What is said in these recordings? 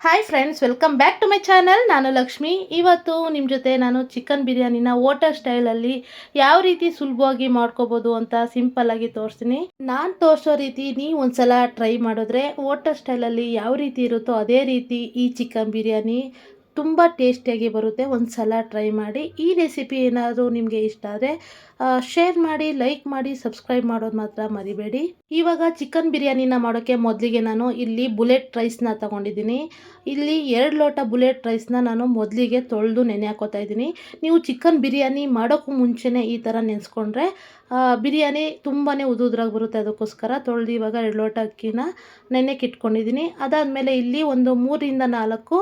Hi friends welcome back to my channel ನಾನು ಲಕ್ಷ್ಮಿ. ಇವತ್ತು ನಿಮ್ಮ ಜೊತೆ ನಾನು ಚಿಕನ್ ಬಿರಿಯಾನಿನ ಓಟರ್ ಸ್ಟೈಲಲ್ಲಿ ಯಾವ ರೀತಿ ಸುಲಭವಾಗಿ ಮಾಡ್ಕೋಬೋದು ಅಂತ ಸಿಂಪಲ್ ಆಗಿ ತೋರಿಸ್ತೀನಿ. ನಾನು ತೋರಿಸೋ ರೀತಿ ನೀವು ಒಂದ್ಸಲ ಟ್ರೈ ಮಾಡಿದ್ರೆ ಓಟರ್ ಸ್ಟೈಲಲ್ಲಿ ಯಾವ ರೀತಿ ಇರುತ್ತೋ ಅದೇ ರೀತಿ ಈ ಚಿಕನ್ ಬಿರಿಯಾನಿ ತುಂಬ ಟೇಸ್ಟಿಯಾಗಿ ಬರುತ್ತೆ. ಒಂದು ಸಲ ಟ್ರೈ ಮಾಡಿ ಈ ರೆಸಿಪಿ ಏನಾದರೂ ನಿಮಗೆ ಇಷ್ಟ ಆದರೆ ಶೇರ್ ಮಾಡಿ ಲೈಕ್ ಮಾಡಿ ಸಬ್ಸ್ಕ್ರೈಬ್ ಮಾಡೋದು ಮಾತ್ರ ಮರಿಬೇಡಿ. ಇವಾಗ ಚಿಕನ್ ಬಿರಿಯಾನಿನ ಮಾಡೋಕ್ಕೆ ಮೊದಲಿಗೆ ನಾನು ಇಲ್ಲಿ ಬುಲೆಟ್ ರೈಸ್ನ ತಗೊಂಡಿದ್ದೀನಿ. ಇಲ್ಲಿ ಎರಡು ಲೋಟ ಬುಲೆಟ್ ರೈಸ್ನ ನಾನು ಮೊದಲಿಗೆ ತೊಳೆದು ನೆನೆ ಹಾಕೋತಾ ಇದ್ದೀನಿ. ನೀವು ಚಿಕನ್ ಬಿರಿಯಾನಿ ಮಾಡೋಕ್ಕೂ ಮುಂಚೆನೇ ಈ ಥರ ನೆನೆಸ್ಕೊಂಡ್ರೆ ಬಿರಿಯಾನಿ ತುಂಬಾ ಉದುದ್ರಾಗಿ ಬರುತ್ತೆ ಅದಕ್ಕೋಸ್ಕರ ತೊಳೆದು ಇವಾಗ ಎರಡು ಲೋಟ ಅಕ್ಕಿನ ನೆನೆಗೆ ಇಟ್ಕೊಂಡಿದ್ದೀನಿ. ಅದಾದಮೇಲೆ ಇಲ್ಲಿ ಒಂದು ಮೂರಿಂದ ನಾಲ್ಕು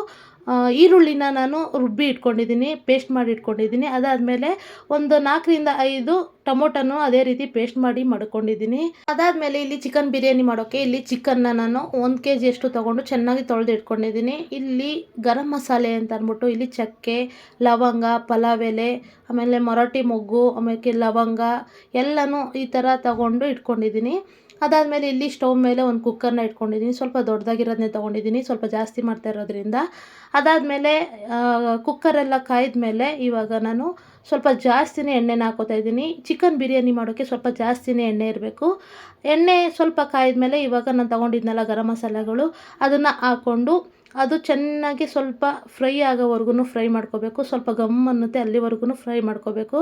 ಈರುಳ್ಳಿನ ನಾನು ರುಬ್ಬಿ ಇಟ್ಕೊಂಡಿದ್ದೀನಿ ಪೇಸ್ಟ್ ಮಾಡಿ ಇಟ್ಕೊಂಡಿದ್ದೀನಿ. ಅದಾದಮೇಲೆ ಒಂದು ನಾಲ್ಕರಿಂದ ಐದು ಟೊಮೊಟೊನು ಅದೇ ರೀತಿ ಪೇಸ್ಟ್ ಮಾಡಿ ಮಾಡ್ಕೊಂಡಿದ್ದೀನಿ. ಅದಾದಮೇಲೆ ಇಲ್ಲಿ ಚಿಕನ್ ಬಿರಿಯಾನಿ ಮಾಡೋಕೆ ಇಲ್ಲಿ ಚಿಕನ್ನ ನಾನು ಒಂದು ಕೆ ಜಿಯಷ್ಟು ತೊಗೊಂಡು ಚೆನ್ನಾಗಿ ತೊಳೆದು ಇಟ್ಕೊಂಡಿದ್ದೀನಿ. ಇಲ್ಲಿ ಗರಂ ಮಸಾಲೆ ಅಂತ ಅಂದ್ಬಿಟ್ಟು ಇಲ್ಲಿ ಚಕ್ಕೆ, ಲವಂಗ, ಪಲಾವ್ ಎಲೆ, ಆಮೇಲೆ ಮರಾಠಿ ಮೊಗ್ಗು, ಆಮೇಲೆ ಲವಂಗ ಎಲ್ಲನೂ ಈ ಥರ ತಗೊಂಡು ಇಟ್ಕೊಂಡಿದ್ದೀನಿ. ಅದಾದಮೇಲೆ ಇಲ್ಲಿ ಸ್ಟವ್ ಮೇಲೆ ಒಂದು ಕುಕ್ಕರ್ನ ಇಟ್ಕೊಂಡಿದ್ದೀನಿ. ಸ್ವಲ್ಪ ದೊಡ್ಡದಾಗಿರೋದನ್ನೇ ತೊಗೊಂಡಿದ್ದೀನಿ. ಸ್ವಲ್ಪ ಜಾಸ್ತಿ ಮಾಡ್ತಾ ಇರೋದ್ರಿಂದ. ಅದಾದಮೇಲೆ ಕುಕ್ಕರೆಲ್ಲ ಕಾಯ್ದ ಮೇಲೆ ಇವಾಗ ನಾನು ಸ್ವಲ್ಪ ಜಾಸ್ತಿನೇ ಎಣ್ಣೆನ ಹಾಕೋತಾ ಇದ್ದೀನಿ. ಚಿಕನ್ ಬಿರಿಯಾನಿ ಮಾಡೋಕ್ಕೆ ಸ್ವಲ್ಪ ಜಾಸ್ತಿನೇ ಎಣ್ಣೆ ಇರಬೇಕು. ಎಣ್ಣೆ ಸ್ವಲ್ಪ ಕಾಯ್ದ ಇವಾಗ ನಾನು ತೊಗೊಂಡಿದ್ನಲ್ಲ ಗರಂ ಮಸಾಲೆಗಳು, ಅದನ್ನು ಹಾಕ್ಕೊಂಡು ಅದು ಚೆನ್ನಾಗಿ ಸ್ವಲ್ಪ ಫ್ರೈ ಆಗೋವರೆಗೂ ಫ್ರೈ ಮಾಡ್ಕೋಬೇಕು. ಸ್ವಲ್ಪ ಗಮ್ ಅನ್ನುತ್ತೆ ಅಲ್ಲಿವರೆಗೂ ಫ್ರೈ ಮಾಡ್ಕೋಬೇಕು.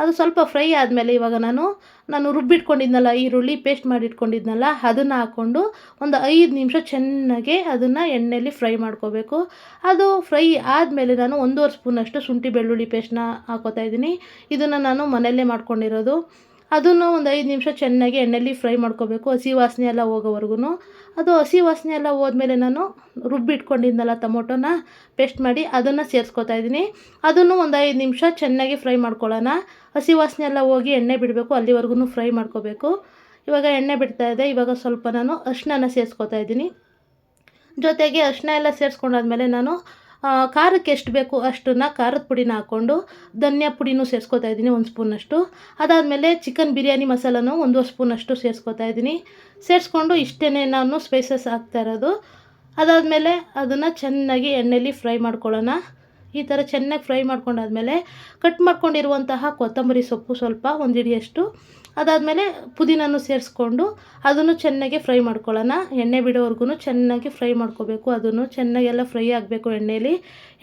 ಅದು ಸ್ವಲ್ಪ ಫ್ರೈ ಆದಮೇಲೆ ಇವಾಗ ನಾನು ನಾನು ರುಬ್ಬಿಟ್ಕೊಂಡಿದ್ನಲ್ಲ, ಈರುಳ್ಳಿ ಪೇಸ್ಟ್ ಮಾಡಿಟ್ಕೊಂಡಿದ್ನಲ್ಲ, ಅದನ್ನು ಹಾಕ್ಕೊಂಡು ಒಂದು ಐದು ನಿಮಿಷ ಚೆನ್ನಾಗಿ ಅದನ್ನು ಎಣ್ಣೆಯಲ್ಲಿ ಫ್ರೈ ಮಾಡ್ಕೋಬೇಕು. ಅದು ಫ್ರೈ ಆದಮೇಲೆ ನಾನು ಒಂದೂವರೆ ಸ್ಪೂನಷ್ಟು ಶುಂಠಿ ಬೆಳ್ಳುಳ್ಳಿ ಪೇಸ್ಟ್ನ ಹಾಕೋತಾ ಇದ್ದೀನಿ. ಇದನ್ನು ನಾನು ಮನೆಯಲ್ಲೇ ಮಾಡ್ಕೊಂಡಿರೋದು. ಅದನ್ನು ಒಂದು ಐದು ನಿಮಿಷ ಚೆನ್ನಾಗಿ ಎಣ್ಣೆಯಲ್ಲಿ ಫ್ರೈ ಮಾಡ್ಕೋಬೇಕು. ಹಸಿ ವಾಸನೆ ಎಲ್ಲ ಹೋಗೋವರೆಗೂ ಅದು ಹಸಿ ವಾಸನೆ ಎಲ್ಲ ಹೋದ್ಮೇಲೆ ನಾನು ರುಬ್ಬಿಟ್ಕೊಂಡಿದ್ನಲ್ಲ ಟೊಮೊಟೊನ ಪೇಸ್ಟ್ ಮಾಡಿ ಅದನ್ನು ಸೇರಿಸ್ಕೊತಾ ಇದ್ದೀನಿ. ಅದನ್ನು ಒಂದು ಐದು ನಿಮಿಷ ಚೆನ್ನಾಗಿ ಫ್ರೈ ಮಾಡ್ಕೊಳ್ಳೋಣ. ಹಸಿ ವಾಸನೆ ಎಲ್ಲ ಹೋಗಿ ಎಣ್ಣೆ ಬಿಡಬೇಕು ಅಲ್ಲಿವರೆಗೂ ಫ್ರೈ ಮಾಡ್ಕೋಬೇಕು. ಇವಾಗ ಎಣ್ಣೆ ಬಿಡ್ತಾ ಇದೆ. ಇವಾಗ ಸ್ವಲ್ಪ ನಾನು ಅರಿಶಿನ ಸೇರಿಸ್ಕೊತಾ ಇದ್ದೀನಿ. ಜೊತೆಗೆ ಅರಿಶಿನ ಎಲ್ಲ ಸೇರಿಸ್ಕೊಂಡಾದ್ಮೇಲೆ ನಾನು ಖಾರಕ್ಕೆ ಎಷ್ಟು ಬೇಕು ಅಷ್ಟನ್ನು ಖಾರದ ಪುಡಿನ ಹಾಕ್ಕೊಂಡು ಧನ್ಯಾ ಪುಡಿನೂ ಸೇರಿಸ್ಕೊತಾ ಇದ್ದೀನಿ ಒಂದು ಸ್ಪೂನಷ್ಟು. ಅದಾದಮೇಲೆ ಚಿಕನ್ ಬಿರಿಯಾನಿ ಮಸಾಲನೂ ಒಂದೂವರೆ ಸ್ಪೂನಷ್ಟು ಸೇರಿಸ್ಕೊತಾ ಇದ್ದೀನಿ. ಸೇರಿಸ್ಕೊಂಡು ಇಷ್ಟೇ ನಾನು ಸ್ಪೈಸಸ್ ಹಾಕ್ತಾ ಇರೋದು. ಅದಾದಮೇಲೆ ಅದನ್ನು ಚೆನ್ನಾಗಿ ಎಣ್ಣೆಯಲ್ಲಿ ಫ್ರೈ ಮಾಡ್ಕೊಳ್ಳೋಣ. ಈ ಥರ ಚೆನ್ನಾಗಿ ಫ್ರೈ ಮಾಡ್ಕೊಂಡಾದ್ಮೇಲೆ ಕಟ್ ಮಾಡ್ಕೊಂಡಿರುವಂತಹ ಕೊತ್ತಂಬರಿ ಸೊಪ್ಪು ಸ್ವಲ್ಪ ಒಂದು ಹಿಡಿಯಷ್ಟು ಅದಾದಮೇಲೆ ಪುದೀನೂ ಸೇರಿಸ್ಕೊಂಡು ಅದನ್ನು ಚೆನ್ನಾಗಿ ಫ್ರೈ ಮಾಡ್ಕೊಳ್ಳೋಣ. ಎಣ್ಣೆ ಬಿಡೋವರೆಗೂ ಚೆನ್ನಾಗಿ ಫ್ರೈ ಮಾಡ್ಕೋಬೇಕು. ಅದನ್ನು ಚೆನ್ನಾಗೆಲ್ಲ ಫ್ರೈ ಆಗಬೇಕು ಎಣ್ಣೆಯಲ್ಲಿ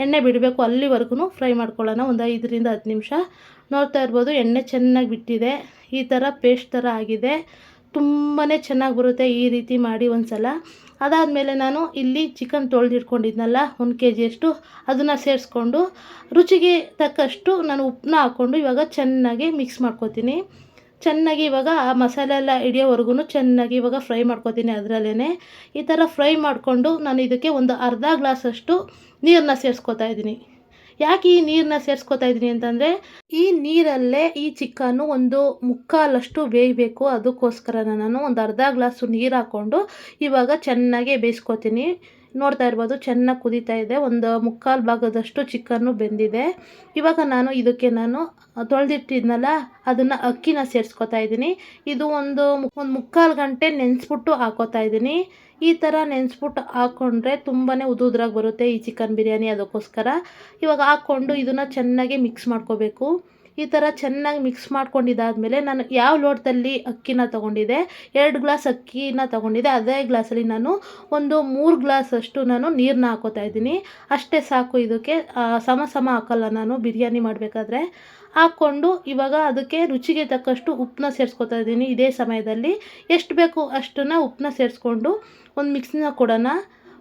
ಎಣ್ಣೆ ಬಿಡಬೇಕು ಅಲ್ಲಿವರೆಗೂ ಫ್ರೈ ಮಾಡ್ಕೊಳ್ಳೋಣ. ಒಂದು ಐದರಿಂದ ಹತ್ತು ನಿಮಿಷ. ನೋಡ್ತಾ ಇರ್ಬೋದು ಎಣ್ಣೆ ಚೆನ್ನಾಗಿ ಬಿಟ್ಟಿದೆ. ಈ ಥರ ಪೇಸ್ಟ್ ಥರ ಆಗಿದೆ. ತುಂಬಾ ಚೆನ್ನಾಗಿ ಬರುತ್ತೆ ಈ ರೀತಿ ಮಾಡಿ ಒಂದು ಸಲ ಅದಾದಮೇಲೆ ನಾನು ಇಲ್ಲಿ ಚಿಕನ್ ತೊಳೆದಿಟ್ಕೊಂಡಿದ್ನಲ್ಲ, ಒಂದು ಕೆ ಜಿಯಷ್ಟು ಅದನ್ನು ಸೇರಿಸ್ಕೊಂಡು ರುಚಿಗೆ ತಕ್ಕಷ್ಟು ನಾನು ಉಪ್ಪನ್ನ ಹಾಕ್ಕೊಂಡು ಇವಾಗ ಚೆನ್ನಾಗಿ ಮಿಕ್ಸ್ ಮಾಡ್ಕೊತೀನಿ. ಚೆನ್ನಾಗಿ ಇವಾಗ ಮಸಾಲೆ ಎಲ್ಲ ಹಿಡಿಯೋವರೆಗೂ ಚೆನ್ನಾಗಿ ಇವಾಗ ಫ್ರೈ ಮಾಡ್ಕೊತೀನಿ ಅದರಲ್ಲೇ ಈ ಥರ ಫ್ರೈ ಮಾಡಿಕೊಂಡು ನಾನು ಇದಕ್ಕೆ ಒಂದು ಅರ್ಧ ಗ್ಲಾಸಷ್ಟು ನೀರನ್ನ ಸೇರಿಸ್ಕೊತಾ ಇದ್ದೀನಿ. ಯಾಕೆ ಈ ನೀರನ್ನ ಸೇರಿಸ್ಕೊತಾ ಇದ್ದೀನಿ ಅಂತಂದರೆ ಈ ನೀರಲ್ಲೇ ಈ ಚಿಕನ್ನು ಒಂದು ಮುಕ್ಕಾಲಷ್ಟು ಬೇಯಬೇಕು. ಅದಕ್ಕೋಸ್ಕರ ನಾನು ಒಂದು ಅರ್ಧ ಗ್ಲಾಸು ನೀರು ಹಾಕ್ಕೊಂಡು ಇವಾಗ ಚೆನ್ನಾಗಿ ಬೇಯಿಸ್ಕೊತೀನಿ. ನೋಡ್ತಾ ಇರ್ಬೋದು, ಚೆನ್ನಾಗಿ ಕುದೀತಾ ಇದೆ. ಒಂದು ಮುಕ್ಕಾಲು ಭಾಗದಷ್ಟು ಚಿಕನ್ನು ಬೆಂದಿದೆ. ಇವಾಗ ನಾನು ಇದಕ್ಕೆ ನಾನು ತೊಳೆದಿಟ್ಟಿದ್ನಲ್ಲ, ಅದನ್ನು ಅಕ್ಕಿನ ಸೇರಿಸ್ಕೊತಾ ಇದ್ದೀನಿ. ಇದು ಒಂದು ಒಂದು ಮುಕ್ಕಾಲು ಗಂಟೆ ನೆನೆಸ್ಬಿಟ್ಟು ಹಾಕೋತಾ ಇದ್ದೀನಿ. ಈ ಥರ ನೆನೆಸ್ಬಿಟ್ಟು ಹಾಕ್ಕೊಂಡ್ರೆ ತುಂಬಾ ಉದುದ್ರಾಗಿ ಬರುತ್ತೆ ಈ ಚಿಕನ್ ಬಿರಿಯಾನಿ ಅದಕ್ಕೋಸ್ಕರ. ಇವಾಗ ಹಾಕ್ಕೊಂಡು ಇದನ್ನು ಚೆನ್ನಾಗಿ ಮಿಕ್ಸ್ ಮಾಡ್ಕೋಬೇಕು. ಈ ಥರ ಚೆನ್ನಾಗಿ ಮಿಕ್ಸ್ ಮಾಡ್ಕೊಂಡಿದ್ದಾದಮೇಲೆ ನಾನು ಯಾವ ಲೋಟದಲ್ಲಿ ಅಕ್ಕಿನ ತೊಗೊಂಡಿದ್ದೆ, ಎರಡು ಗ್ಲಾಸ್ ಅಕ್ಕಿನ ತೊಗೊಂಡಿದ್ದೆ, ಅದೇ ಗ್ಲಾಸಲ್ಲಿ ನಾನು ಒಂದು ಮೂರು ಗ್ಲಾಸಷ್ಟು ನಾನು ನೀರನ್ನ ಹಾಕೋತಾ ಇದ್ದೀನಿ. ಅಷ್ಟೇ ಸಾಕು ಇದಕ್ಕೆ. ಸಮ ಸಮ ಹಾಕಲ್ಲ ನಾನು ಬಿರಿಯಾನಿ ಮಾಡಬೇಕಾದ್ರೆ. ಹಾಕ್ಕೊಂಡು ಇವಾಗ ಅದಕ್ಕೆ ರುಚಿಗೆ ತಕ್ಕಷ್ಟು ಉಪ್ಪನ್ನ ಸೇರಿಸ್ಕೊತಾ ಇದ್ದೀನಿ ಇದೇ ಸಮಯದಲ್ಲಿ. ಎಷ್ಟು ಬೇಕು ಅಷ್ಟನ್ನು ಉಪ್ಪನ್ನ ಸೇರಿಸ್ಕೊಂಡು ಒಂದು ಮಿಕ್ಸಿನ ಕೊಡೋಣ.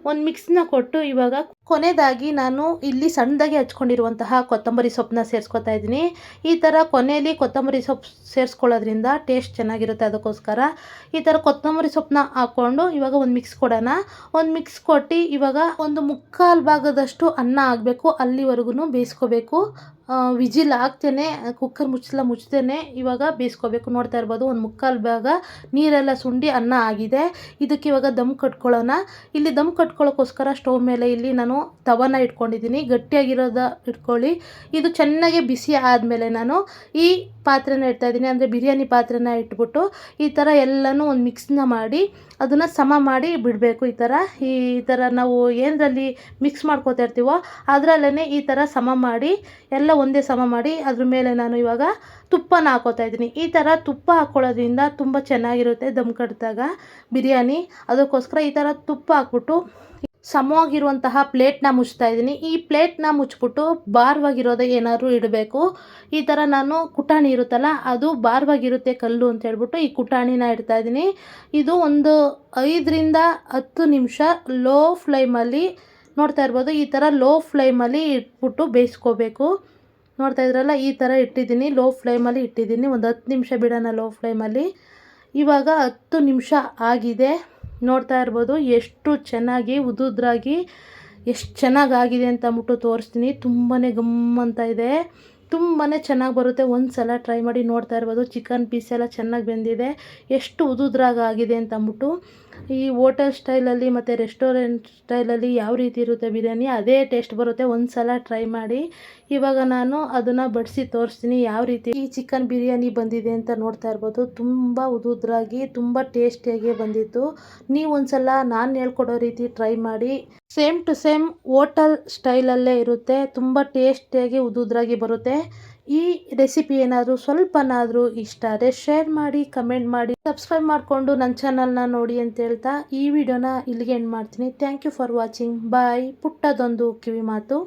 ಒಂದು ಮಿಕ್ಸಿನ ಕೊಟ್ಟು ಇವಾಗ ಕೊನೆಯದಾಗಿ ನಾನು ಇಲ್ಲಿ ಸಣ್ಣದಾಗಿ ಹಚ್ಕೊಂಡಿರುವಂತಹ ಕೊತ್ತಂಬರಿ ಸೊಪ್ಪನ್ನ ಸೇರಿಸ್ಕೊತಾ ಇದ್ದೀನಿ. ಈ ಥರ ಕೊನೆಯಲ್ಲಿ ಕೊತ್ತಂಬರಿ ಸೊಪ್ಪು ಸೇರಿಸ್ಕೊಳ್ಳೋದ್ರಿಂದ ಟೇಸ್ಟ್ ಚೆನ್ನಾಗಿರುತ್ತೆ ಅದಕ್ಕೋಸ್ಕರ. ಈ ಥರ ಕೊತ್ತಂಬರಿ ಸೊಪ್ಪನ್ನ ಹಾಕ್ಕೊಂಡು ಇವಾಗ ಒಂದು ಮಿಕ್ಸ್ ಕೊಡೋಣ. ಒಂದು ಮಿಕ್ಸ್ ಕೊಟ್ಟು ಇವಾಗ ಒಂದು ಮುಕ್ಕಾಲು ಭಾಗದಷ್ಟು ಅನ್ನ ಆಗಬೇಕು. ಅಲ್ಲಿವರೆಗೂ ಬೇಯಿಸ್ಕೋಬೇಕು. ವಿಜಿಲ್ ಹಾಕ್ತೇನೆ ಕುಕ್ಕರ್ ಮುಚ್ಚಲ ಮುಚ್ತೇನೆ, ಇವಾಗ ಬೇಯಿಸ್ಕೋಬೇಕು. ನೋಡ್ತಾ ಇರ್ಬೋದು, ಒಂದು ಮುಕ್ಕಾಲು ಭಾಗ ನೀರೆಲ್ಲ ಸುಂಡಿ ಅನ್ನ ಆಗಿದೆ. ಇದಕ್ಕೆ ಇವಾಗ ದಮ್ ಕಟ್ಕೊಳ್ಳೋಣ. ಇಲ್ಲಿ ದಮ್ ಕಟ್ಕೊಳ್ಳೋಕ್ಕೋಸ್ಕರ ಸ್ಟವ್ ಮೇಲೆ ಇಲ್ಲಿ ನಾನು ತವನ ಇಟ್ಕೊಂಡಿದ್ದೀನಿ, ಗಟ್ಟಿಯಾಗಿರೋದ ಇಟ್ಕೊಳ್ಳಿ. ಇದು ಚೆನ್ನಾಗಿ ಬಿಸಿ ಆದಮೇಲೆ ನಾನು ಈ ಪಾತ್ರೆನ ಇಡ್ತಾ ಇದ್ದೀನಿ, ಅಂದರೆ ಬಿರಿಯಾನಿ ಪಾತ್ರೆನ ಇಟ್ಬಿಟ್ಟು ಈ ಥರ ಎಲ್ಲನೂ ಒಂದು ಮಿಕ್ಸ್ನ ಮಾಡಿ ಅದನ್ನು ಸಮ ಮಾಡಿ ಬಿಡಬೇಕು ಈ ಥರ. ಈ ಥರ ನಾವು ಏನರಲ್ಲಿ ಮಿಕ್ಸ್ ಮಾಡ್ಕೋತಾ ಇರ್ತೀವೋ ಅದರಲ್ಲೇ ಈ ಥರ ಸಮ ಮಾಡಿ, ಎಲ್ಲ ಒಂದೇ ಸಮ ಮಾಡಿ ಅದ್ರ ಮೇಲೆ ನಾನು ಇವಾಗ ತುಪ್ಪನ ಹಾಕೋತಾ ಇದ್ದೀನಿ. ಈ ಥರ ತುಪ್ಪ ಹಾಕ್ಕೊಳ್ಳೋದ್ರಿಂದ ತುಂಬ ಚೆನ್ನಾಗಿರುತ್ತೆ ದಮ್ ಕಟ್ಟಿದಾಗ ಬಿರಿಯಾನಿ. ಅದಕ್ಕೋಸ್ಕರ ಈ ಥರ ತುಪ್ಪ ಹಾಕ್ಬಿಟ್ಟು ಸಮವಾಗಿರುವಂತಹ ಪ್ಲೇಟ್ನ ಮುಚ್ತಾ ಇದ್ದೀನಿ. ಈ ಪ್ಲೇಟ್ನ ಮುಚ್ಚಿಬಿಟ್ಟು ಭಾರವಾಗಿರೋದೇ ಏನಾದರೂ ಇಡಬೇಕು. ಈ ಥರ ನಾನು ಕುಟಾಣಿ ಇರುತ್ತಲ್ಲ, ಅದು ಭಾರವಾಗಿರುತ್ತೆ ಕಲ್ಲು ಅಂತ ಹೇಳ್ಬಿಟ್ಟು ಈ ಕುಟಾಣಿನ ಇಡ್ತಾ ಇದ್ದೀನಿ. ಇದು ಒಂದು ಐದರಿಂದ ಹತ್ತು ನಿಮಿಷ ಲೋ ಫ್ಲೇಮಲ್ಲಿ ನೋಡ್ತಾ ಇರ್ಬೋದು. ಈ ಥರ ಲೋ ಫ್ಲೇಮಲ್ಲಿ ಇಟ್ಬಿಟ್ಟು ಬೇಯಿಸ್ಕೋಬೇಕು. ನೋಡ್ತಾ ಇದ್ರಲ್ಲ, ಈ ಥರ ಇಟ್ಟಿದ್ದೀನಿ, ಲೋ ಫ್ಲೇಮಲ್ಲಿ ಇಟ್ಟಿದ್ದೀನಿ. ಒಂದು ಹತ್ತು ನಿಮಿಷ ಬಿಡೋಣ ಲೋ ಫ್ಲೇಮಲ್ಲಿ. ಇವಾಗ ಹತ್ತು ನಿಮಿಷ ಆಗಿದೆ. ನೋಡ್ತಾ ಇರ್ಬೋದು. ಎಷ್ಟು ಚೆನ್ನಾಗಿ ಉದುದ್ರಾಗಿ, ಎಷ್ಟು ಚೆನ್ನಾಗಿ ಆಗಿದೆ ಅಂತ ಅಂದ್ಬಿಟ್ಟು ತೋರಿಸ್ತೀನಿ. ತುಂಬಾ ಗಮ್ ಅಂತ ಇದೆ. ತುಂಬಾ ಚೆನ್ನಾಗಿ ಬರುತ್ತೆ. ಒಂದು ಸಲ ಟ್ರೈ ಮಾಡಿ ನೋಡ್ತಾ ಇರ್ಬೋದು. ಚಿಕನ್ ಪೀಸ್ ಎಲ್ಲ ಚೆನ್ನಾಗಿ ಬೆಂದಿದೆ. ಎಷ್ಟು ಉದುದ್ರಾಗ ಆಗಿದೆ ಅಂತ ಅಂದ್ಬಿಟ್ಟು ಈ ಹೋಟೆಲ್ ಸ್ಟೈಲಲ್ಲಿ ಮತ್ತು ರೆಸ್ಟೋರೆಂಟ್ ಸ್ಟೈಲಲ್ಲಿ ಯಾವ ರೀತಿ ಇರುತ್ತೆ ಬಿರಿಯಾನಿ, ಅದೇ ಟೇಸ್ಟ್ ಬರುತ್ತೆ. ಒಂದು ಸಲ ಟ್ರೈ ಮಾಡಿ. ಇವಾಗ ನಾನು ಅದನ್ನು ಬಡಿಸಿ ತೋರಿಸ್ತೀನಿ ಯಾವ ರೀತಿ ಈ ಚಿಕನ್ ಬಿರಿಯಾನಿ ಬಂದಿದೆ ಅಂತ ನೋಡ್ತಾ ಇರ್ಬೋದು. ತುಂಬ ಉದುದ್ರಾಗಿ, ತುಂಬ ಟೇಸ್ಟಿಯಾಗಿ ಬಂದಿತ್ತು. ನೀವು ಒಂದ್ಸಲ ನಾನು ಹೇಳ್ಕೊಡೋ ರೀತಿ ಟ್ರೈ ಮಾಡಿ. ಸೇಮ್ ಟು ಸೇಮ್ ಓಟಲ್ ಸ್ಟೈಲಲ್ಲೇ ಇರುತ್ತೆ. ತುಂಬ ಟೇಸ್ಟಿಯಾಗಿ, ಉದುದ್ರಾಗಿ ಬರುತ್ತೆ. ಈ ರೆಸಿಪಿ ಏನಾದರೂ ಸ್ವಲ್ಪನಾದರೂ ಇಷ್ಟ ಆದರೆ ಶೇರ್ ಮಾಡಿ ಕಮೆಂಟ್ ಮಾಡಿ ಸಬ್ಸ್ಕ್ರೈಬ್ ಮಾಡಿಕೊಂಡು ನನ್ನ ಚಾನಲ್ನ ನೋಡಿ ಅಂತ ಹೇಳ್ತಾ ಈ ವಿಡಿಯೋನ ಇಲ್ಲಿಗೆ ಎಂಡ್ ಮಾಡ್ತೀನಿ. Thank you for watching bye ಪುಟ್ಟದೊಂದು ಕಿವಿ ಮಾತು.